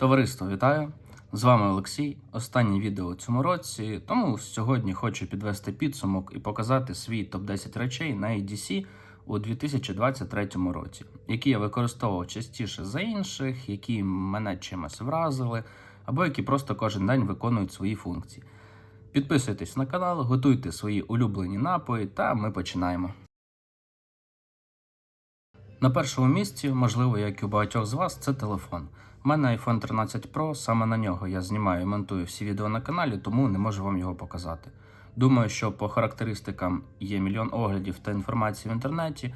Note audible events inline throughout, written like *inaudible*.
Товариство, вітаю! З вами Олексій. Останнє відео у цьому році, тому сьогодні хочу підвести підсумок і показати свій топ-10 речей на EDC у 2023 році, які я використовував частіше за інших, які мене чимось вразили, або які просто кожен день виконують свої функції. Підписуйтесь на канал, готуйте свої улюблені напої, та ми починаємо. На першому місці, можливо, як і у багатьох з вас, це телефон. У мене iPhone 13 Pro, саме на нього я знімаю і монтую всі відео на каналі, тому не можу вам його показати. Думаю, що по характеристикам є мільйон оглядів та інформації в інтернеті.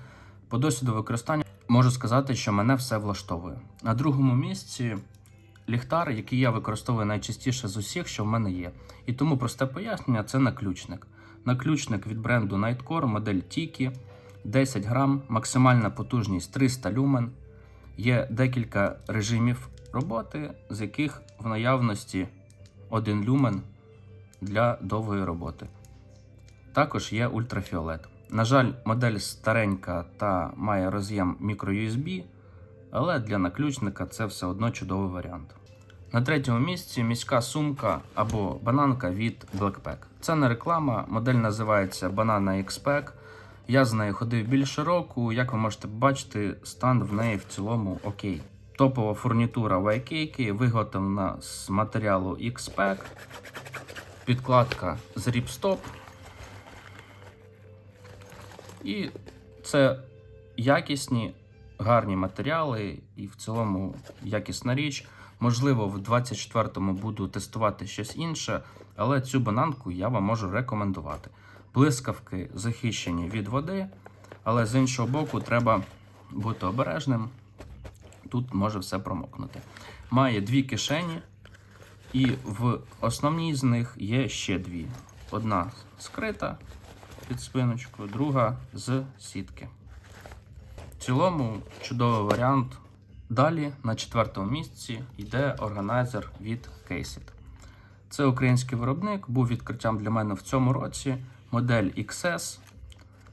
По досвіду використання можу сказати, що мене все влаштовує. На другому місці ліхтар, який я використовую найчастіше з усіх, що в мене є. І тому просте пояснення це наключник. Наключник від бренду Nightcore, модель Tiki, 10 грам, максимальна потужність 300 люмен. Є декілька режимів роботи, з яких в наявності 1 люмен для довгої роботи. Також є ультрафіолет. На жаль, модель старенька та має роз'єм microUSB, але для наключника це все одно чудовий варіант. На третьому місці міська сумка або бананка від Blackpack. Це не реклама, модель називається Banana X-Pack. Я з нею ходив більше року. Як ви можете побачити, стан в неї в цілому окей. Топова фурнітура YK виготовлена з матеріалу X-Pack. Підкладка з Ripstop. І це якісні, гарні матеріали і в цілому якісна річ. Можливо, в 24-му буду тестувати щось інше, але цю бананку я вам можу рекомендувати. Блискавки захищені від води, але з іншого боку, треба бути обережним. Тут може все промокнути. Має дві кишені, і в основній з них є ще дві: одна скрита під спиночкою, друга з сітки. В цілому чудовий варіант. Далі на четвертому місці йде органайзер від Casit. Це український виробник, був відкриттям для мене в цьому році. Модель XS.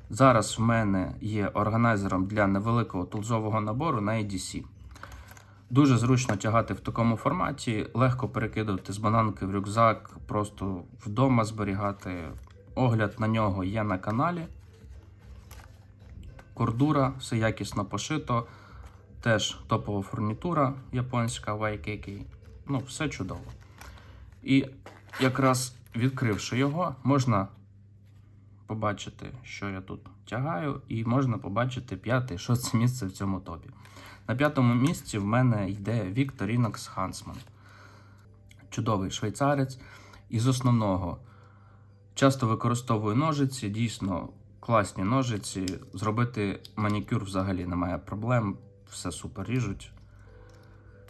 Зараз в мене є органайзером для невеликого тулзового набору на EDC. Дуже зручно тягати в такому форматі, легко перекидувати з бананки в рюкзак, просто вдома зберігати. Огляд на нього є на каналі. Кордура, все якісно пошито. Теж топова фурнітура японська YKK. Ну, все чудово. І якраз відкривши його, можна побачити, що я тут тягаю, і можна побачити п'яте, це місце в цьому топі. На п'ятому місці в мене йде Victorinox Huntsman. Чудовий швейцарець. Із основного часто використовую ножиці, дійсно класні ножиці. Зробити манікюр взагалі немає проблем, все супер ріжуть.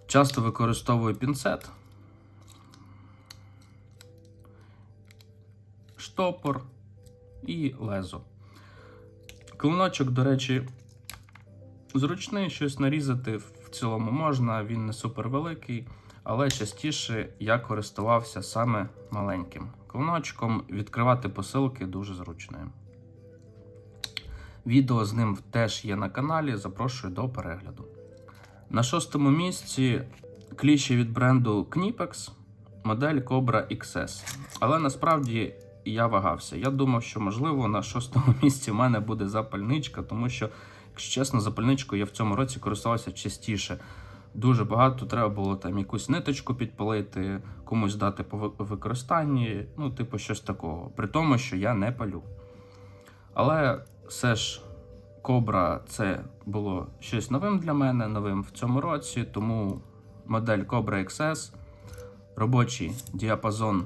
Часто використовую пінцет, штопор і лезо. Клиночок, до речі, зручний, щось нарізати в цілому можна, він не супер великий, але частіше я користувався саме маленьким клиночком. Відкривати посилки дуже зручно. Відео з ним теж є на каналі, запрошую до перегляду. На шостому місці кліщі від бренду Knipex, модель Cobra XS. Але насправді я вагався. Я думав, що можливо на шостому місці в мене буде запальничка, тому що, якщо чесно, запальничкою я в цьому році користувався частіше. Дуже багато треба було там якусь ниточку підпалити, комусь дати по ви- використанні, ну, типу, щось такого. При тому, що я не палю. Але все ж Кобра це було щось новим для мене, новим в цьому році, тому модель Cobra XS, робочий діапазон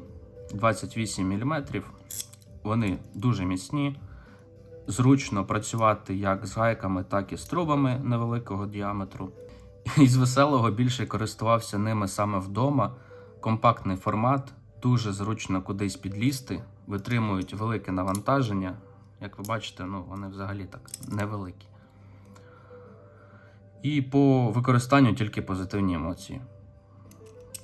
28 мм. Вони дуже міцні. Зручно працювати як з гайками, так і з трубами невеликого діаметру. І з веселого більше користувався ними саме вдома. Компактний формат, дуже зручно кудись підлізти, витримують велике навантаження. Як ви бачите, ну вони взагалі так невеликі. І по використанню тільки позитивні емоції.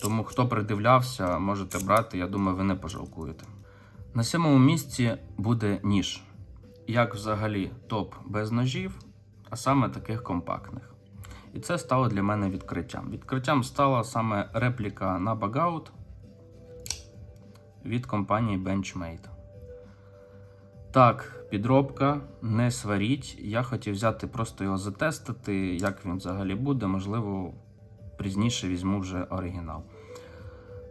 Тому хто придивлявся, можете брати, я думаю, ви не пожалкуєте. На сьомому місці буде ніж. Як взагалі топ без ножів, а саме таких компактних. І це стало для мене відкриттям. Відкриттям стала саме репліка на Bagout від компанії Benchmade. Так, підробка, не сваріть. Я хотів взяти просто його затестити, як він взагалі буде. Можливо, пізніше візьму вже оригінал.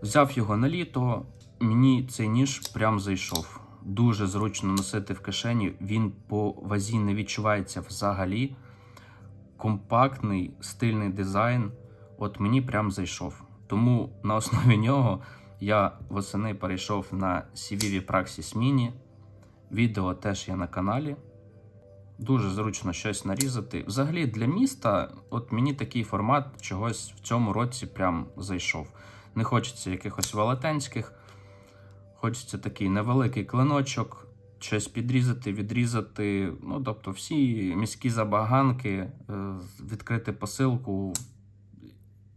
Взяв його на літо, мені цей ніж прям зайшов. Дуже зручно носити в кишені. Він по вазі не відчувається взагалі. Компактний, стильний дизайн. От мені прям зайшов. Тому на основі *laughs* нього я восени перейшов на CVV Praxis Mini. Відео теж є на каналі. Дуже зручно щось нарізати. Взагалі для міста, от мені такий формат чогось в цьому році прям зайшов. Не хочеться якихось велетенських, хочеться такий невеликий клиночок, щось підрізати, відрізати. Ну, тобто, всі міські забаганки, е, відкрити посилку,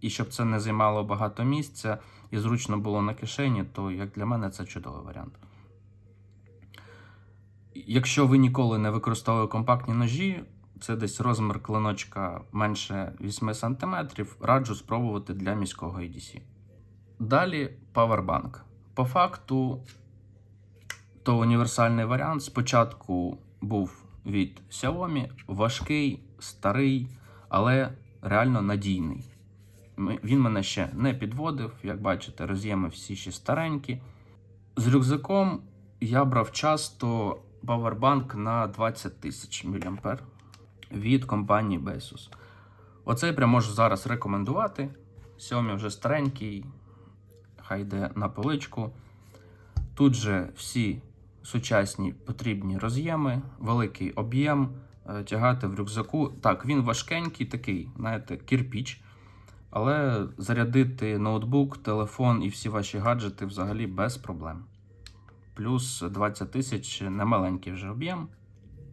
і щоб це не займало багато місця і зручно було на кишені, то як для мене це чудовий варіант. Якщо ви ніколи не використовували компактні ножі, це десь розмір клиночка менше 8 см, раджу спробувати для міського EDC. Далі Powerbank. По факту, то універсальний варіант. Спочатку був від Xiaomi, важкий, старий, але реально надійний. Він мене ще не підводив, як бачите, роз'єми всі ще старенькі. З рюкзаком я брав часто Powerbank на 20 тисяч мА від компанії Besus. Оцей прям можу зараз рекомендувати. Xiaomi вже старенький, хай йде на поличку. Тут же всі сучасні потрібні роз'єми, великий об'єм, е, тягати в рюкзаку. Так, він важкенький, такий, знаєте, кірпіч. Але зарядити ноутбук, телефон і всі ваші гаджети взагалі без проблем. Плюс 20 тисяч немаленький вже об'єм.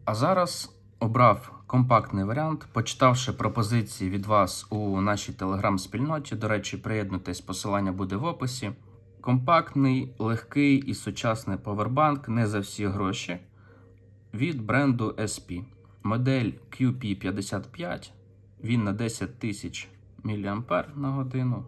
А зараз обрав компактний варіант, почитавши пропозиції від вас у нашій телеграм-спільноті. До речі, приєднуйтесь, посилання буде в описі. Компактний, легкий і сучасний повербанк не за всі гроші від бренду SP. Модель QP55. Він на 10 тисяч мА на годину.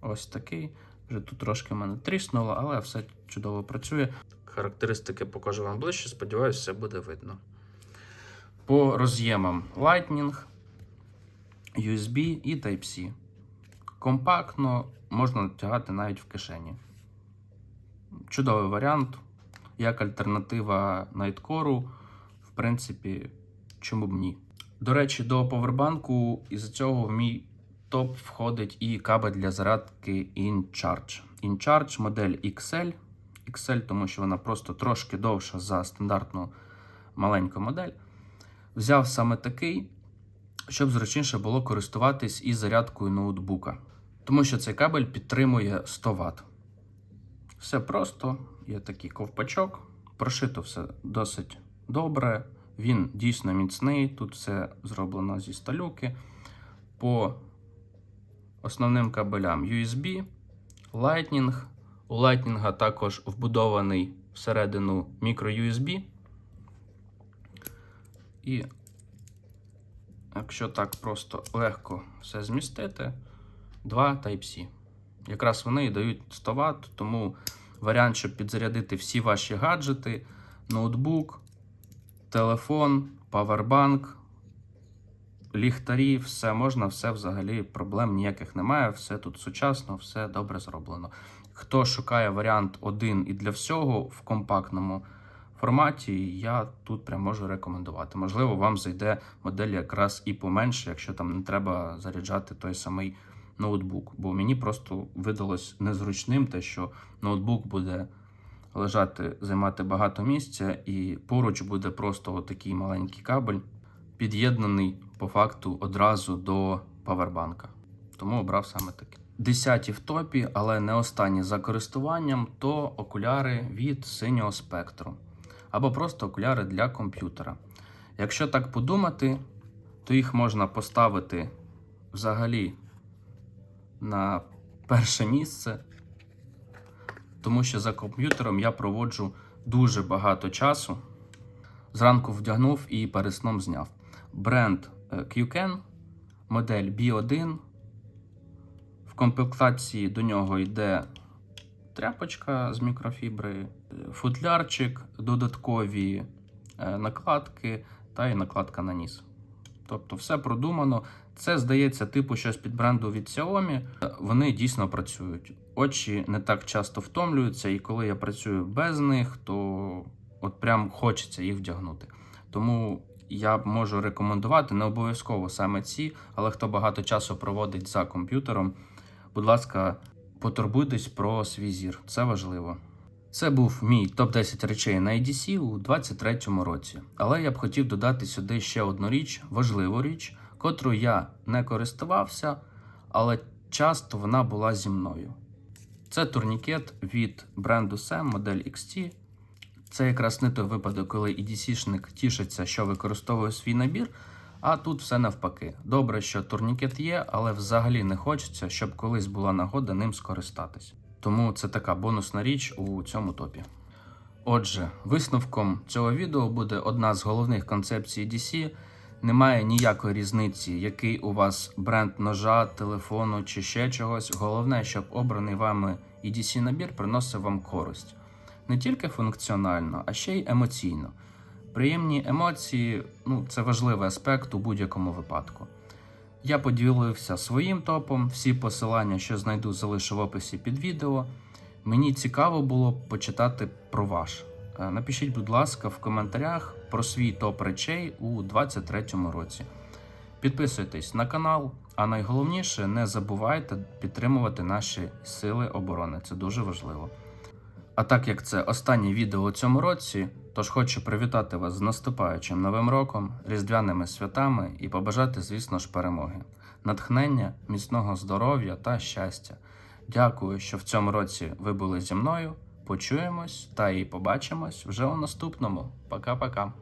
Ось такий. Вже тут трошки мене тріснуло, але все чудово працює. Характеристики покажу вам ближче, сподіваюся, все буде видно. По роз'ємам Lightning, USB і Type-C. Компактно можна тягати навіть в кишені. Чудовий варіант. Як альтернатива Nightcore, в принципі, чому б ні. До речі, до повербанку із цього в мій топ входить і кабель для зарядки InCharge. InCharge модель XL. XL, тому що вона просто трошки довша за стандартну маленьку модель. Взяв саме такий, щоб зручніше було користуватись і зарядкою ноутбука. Тому що цей кабель підтримує 100 Вт. Все просто, є такий ковпачок, прошито все досить добре. Він дійсно міцний, тут все зроблено зі сталюки. По основним кабелям USB, Lightning. У Lightning також вбудований всередину мікро-USB. І якщо так просто легко все змістити, два Type-C. Якраз вони і дають 100 Вт, тому варіант, щоб підзарядити всі ваші гаджети, ноутбук, телефон, павербанк, ліхтарі, все можна, все взагалі проблем ніяких немає. Все тут сучасно, все добре зроблено. Хто шукає варіант один і для всього в компактному форматі, я тут прям можу рекомендувати. Можливо, вам зайде модель якраз і поменше, якщо там не треба заряджати той самий ноутбук. Бо мені просто видалось незручним те, що ноутбук буде лежати, займати багато місця, і поруч буде просто такий маленький кабель, під'єднаний по факту одразу до павербанка. Тому обрав саме таке. Десяті в топі, але не останні за користуванням, то окуляри від синього спектру. Або просто окуляри для комп'ютера. Якщо так подумати, то їх можна поставити взагалі на перше місце, тому що за комп'ютером я проводжу дуже багато часу. Зранку вдягнув і перед сном зняв. Бренд е, QCAN, модель B1. В комплектації до нього йде тряпочка з мікрофібри, е, футлярчик, додаткові е, накладки та і накладка на ніс. Тобто все продумано. Це здається, типу щось під бренду від Xiaomi. Вони дійсно працюють. Очі не так часто втомлюються, і коли я працюю без них, то от прям хочеться їх вдягнути. Тому я можу рекомендувати не обов'язково саме ці, але хто багато часу проводить за комп'ютером, будь ласка, потурбуйтесь про свій зір. Це важливо. Це був мій топ-10 речей на EDC у 2023 році. Але я б хотів додати сюди ще одну річ, важливу річ, котру я не користувався, але часто вона була зі мною. Це турнікет від бренду SEM модель XT. Це якраз не той випадок, коли EDC-шник тішиться, що використовує свій набір, а тут все навпаки. Добре, що турнікет є, але взагалі не хочеться, щоб колись була нагода ним скористатись. Тому це така бонусна річ у цьому топі. Отже, висновком цього відео буде одна з головних концепцій DC. Немає ніякої різниці, який у вас бренд ножа, телефону чи ще чогось. Головне, щоб обраний вами EDC набір приносив вам користь. Не тільки функціонально, а ще й емоційно. Приємні емоції ну, це важливий аспект у будь-якому випадку. Я поділився своїм топом, всі посилання, що знайду, залишу в описі під відео. Мені цікаво було почитати про ваш. Е, Напишіть, будь ласка, в коментарях про свій топ речей у 2023 році. Підписуйтесь на канал, а найголовніше не забувайте підтримувати наші сили оборони. Це дуже важливо. А так як це останнє відео у цьому році, тож хочу привітати вас з наступаючим новим роком, різдвяними святами і побажати, звісно ж, перемоги, натхнення, міцного здоров'я та щастя. Дякую, що в цьому році ви були зі мною. Почуємось та і побачимось вже у наступному. Пока-пока.